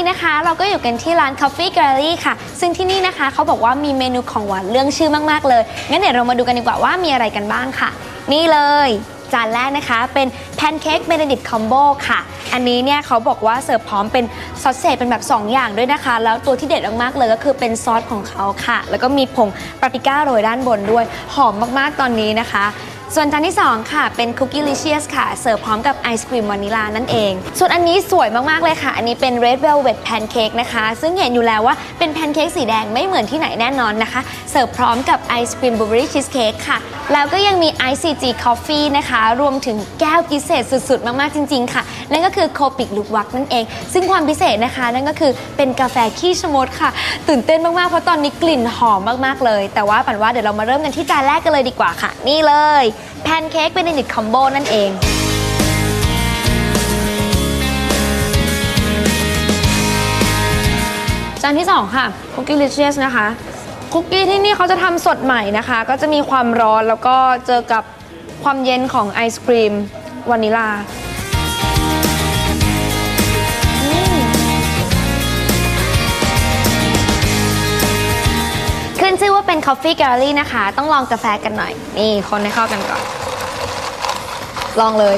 ี้นะคะเราก็อยู่กันที่ร้าน Coffee Gallery ค่ะ ซึ่งที่นี่นะคะเขาบอกว่ามีเมนูของหวานเรื่องชื่อมาก ๆ เลย งั้นเดี๋ยวเรามาดูกันดีกว่าว่ามีอะไรกันบ้างค่ะ นี่เลย จานแรกนะคะเป็นแพนเค้กเบเนดิตคอมโบค่ะ อันนี้เนี่ยเขาบอกว่าเสิร์ฟพร้อมเป็นซอสเศษเป็นแบบ 2 อย่างด้วยนะคะ แล้วตัวที่เด็ดมากๆเลยก็คือเป็นซอสของเขาค่ะ แล้วก็มีผงปาปริก้าโรยด้านบนด้วย หอมมากๆตอนนี้นะคะ ส่วนจานที่ 2 ค่ะ เป็นคุกกี้ลิเชียสค่ะ เสิร์ฟพร้อมกับไอศครีมวานิลานั่นเอง ส่วนอันนี้สวยมากๆเลยค่ะ อันนี้เป็น red velvet pancake นะคะ ซึ่งเห็นอยู่แล้วว่าเป็นแพนเค้กสีแดงไม่เหมือนที่ไหนแน่นอนนะคะ เสิร์ฟพร้อมกับไอศครีมบลูเบอรี่ชีสเค้กค่ะ แล้วก็ยังมี ICG Coffee นะคะ รวมถึงแก้วพิเศษสุดๆ มากๆ จริง ๆ ค่ะ นั่นก็คือโคปิกลุกวักนั่นเอง ซึ่งความพิเศษนะคะ นั่นก็คือเป็นกาแฟขี้ชะมดค่ะ ตื่นเต้นมาก ๆ เพราะตอนนี้กลิ่นหอมมากๆเลย แต่ว่าปันว่าเดี๋ยวเรามาเริ่มกันที่จานแรกกันเลยดีกว่าค่ะ นี่เลยแพนเค้กเบเนดิตคอมโบนั่นเองจานที่ 2 ค่ะคุกกี้ลิเชียสนะคะ คุกกี้ที่นี่เขาจะทำสดใหม่นะคะ ก็จะมีความร้อนแล้วก็เจอกับความเย็นของไอศครีมวานิลาขึ้นชื่อว่าเป็น Coffee Gallery นะคะ ต้องลองกาแฟกันหน่อย นี่คนให้เข้ากันก่อน ลองเลย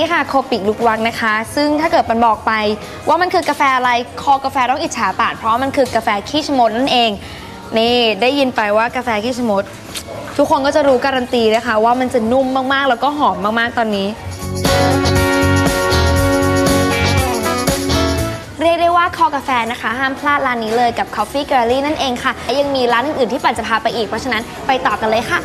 นี้ค่ะโคปิกลุกวักนะคะ ซึ่งถ้าเกิดมันบอกไป ว่ามันคือกาแฟอะไรคอกาแฟต้องอิจฉาปาดเพราะมันคือกาแฟขี้ชมดนั่นเอง นี่ได้ยินไปว่ากาแฟขี้ชมด ทุกคนก็จะรู้การันตีนะคะ ว่ามันจะนุ่มมากๆ แล้วก็หอมมากๆตอนนี้ เรียกได้ว่าคอกาแฟนะคะ ห้ามพลาดร้านนี้เลยกับ Coffee Gallery นั่นเองค่ะและยังมีร้านอื่นๆที่ปันจะพาไปอีกเพราะฉะนั้นไปต่อกันเลยค่ะ